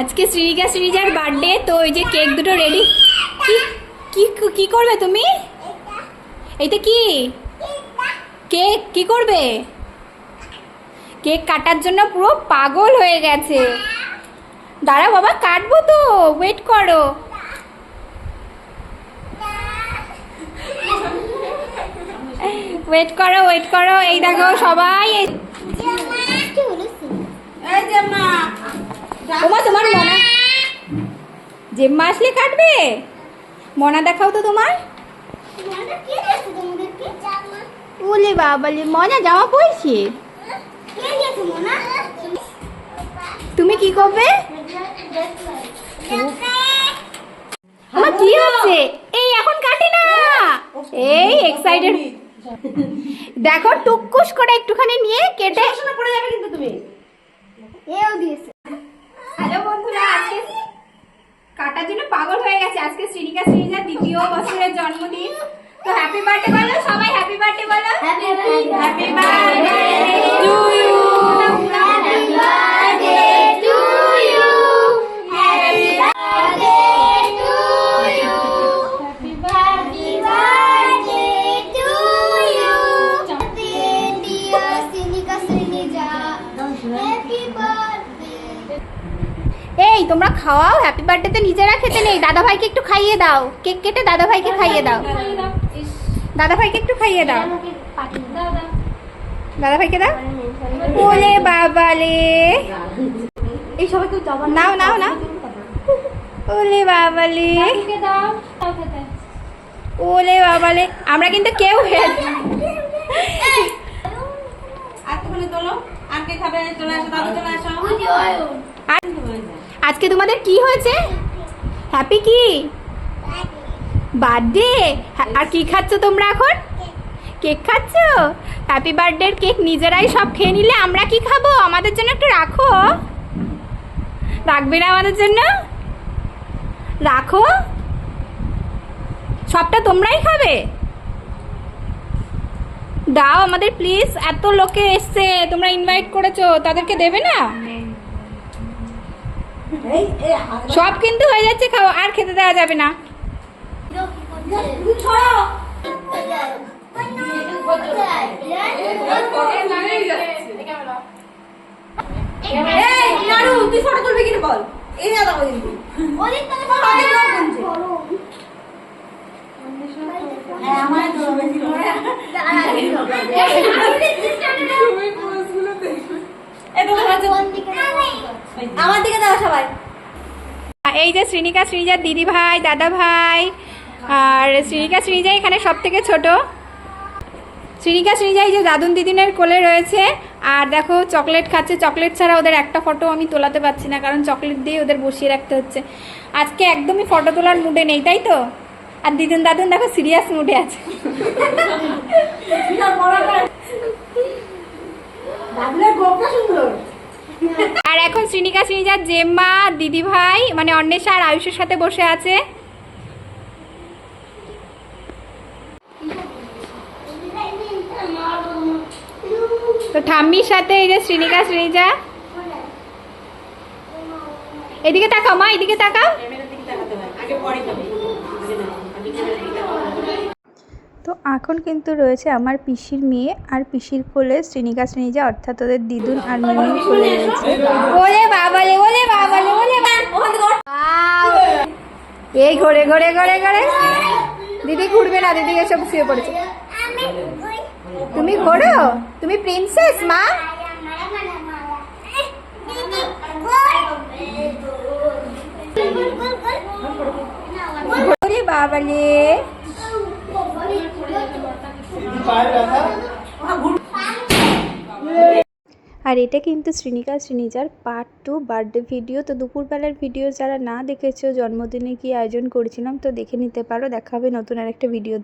আজকে শ্রীরিকা শ্রীজার বার্থডে তো ওই যে কেক দুটো রেডি কি কি কি করবে তুমি? এইটা কি? কেক কি করবে? কেক কাটার জন্য পুরো পাগল হয়ে গেছে। দাঁড়া বাবা কাটবো তো ওয়েট করো। ওয়েট করো ওয়েট করো এই দেখো সবাই। এই তোমার মনা। জেম্মা আসলে কাটবে? মনা দেখাও তো তোমার। ওলে বাবালে মনা জামা পরছি। তুমি কি করবে? আমার কি হচ্ছে? এই এখন কাটি না। এই এক্সাইটেড দেখো টুকুস করে একটুখানি নিয়ে কেটে পড়ে যাবে কিন্তু তুমি। হ্যালো বন্ধুরা আজকে কাটার জন্য পাগল হয়ে গেছে আজকে শ্রীনিকা দ্বিতীয় বছরের জন্মদিন। তো হ্যাপি বার্থডে বলো সবাই হ্যাপি বার্থডে বলো। হ্যাপি বার্থডে এই তোমরা খাওয়াও হ্যাপি বার্থডেতে নিজেরা খেতে নেই। দাদা ভাইকে একটু খাইয়ে দাও। কেক কেটে দাদা ভাইকে খাইয়ে দাও। দাদা ভাইকে একটু খাইয়ে দাও। দাদা ভাইকে দাও। ওলে বাবালে। এই সবাই কেউ নাও নাও নাও। ওলে বাবালে। ওলে বাবালে। আমরা কিন্তু কেউ হেল্প আর তুমি তোলো আর কে খাবে? চলে আসো দাদু চলে আসো। আর আজকে তোমাদের কি হয়েছে? হ্যাপি কি? বার্থডে আর কি খাচ্ছ তোমরা এখন? কেক খাচ্ছ? হ্যাপি বার্থডের কেক নিজেরাই সব খেয়ে নিলে আমরা কি খাব? আমাদের জন্য একটু রাখো। রাখবে না আমাদের জন্য? রাখো। সবটা তোমরাই খাবে? দাও আমাদের প্লিজ এত লোকে এসছে, তোমরা ইনভাইট করেছ, তাদেরকে দেবে না? সব কিন্তু হয়ে যাচ্ছে খাও আর খেতে দেওয়া যাবে না। ছড়ো এই নাড়ু তুই ফটো তুলবি কিনা বল। এই না দাও কিন্তু হ্যাঁ আমার তো বেশি এই তো সবাই। এই যে শ্রীনিকা শ্রীজার দিদি ভাই দাদা ভাই আর শ্রীনিকা শ্রীজা এখানে সব থেকে ছোট। শ্রীনিকা শ্রীজা এই যে দাদুন দিদিনের কোলে রয়েছে আর দেখো চকলেট খাচ্ছে। চকলেট ছাড়া ওদের একটা ফটো আমি তোলাতে পারছি না কারণ চকলেট দিয়ে ওদের বসিয়ে রাখতে হচ্ছে। আজকে একদমই ফটো তোলার মুডে নেই তাই তো? আর দিদুন দাদুন দেখো সিরিয়াস মুডে আছে। দাদুলের গোপটা সুন্দর। শ্রীনিকা শ্রীজার জেম্মা দিদি ভাই মানে অন্বেষা আর আয়ুষের সাথে বসে আছে। তো ঠাম্মির সাথে এই যে শ্রীনিকা শ্রীজা এদিকে তাকাও মা, এদিকে তাকাও। তো এখন কিন্তু রয়েছে আমার পিসির মেয়ে আর পিসির কোলে শ্রীনিকা শ্রীনিজা অর্থাৎ ওদের দিদুন আর মিমি কোলে রয়েছে বাবা এই ঘরে ঘরে ঘরে ঘরে। দিদি ঘুরবে না দিদিকে সব শুয়ে পড়েছে। তুমি ঘোরো? তুমি প্রিন্সেস মা? বাবালে আর এটা কিন্তু শ্রীনিকা শ্রীনিজার পার্ট টু বার্থডে ভিডিও তো দুপুরবেলার ভিডিও যারা না দেখেছ, জন্মদিনে কি আয়োজন করেছিলাম, তো দেখে নিতে পারো। দেখা হবে নতুন আর একটা ভিডিওতে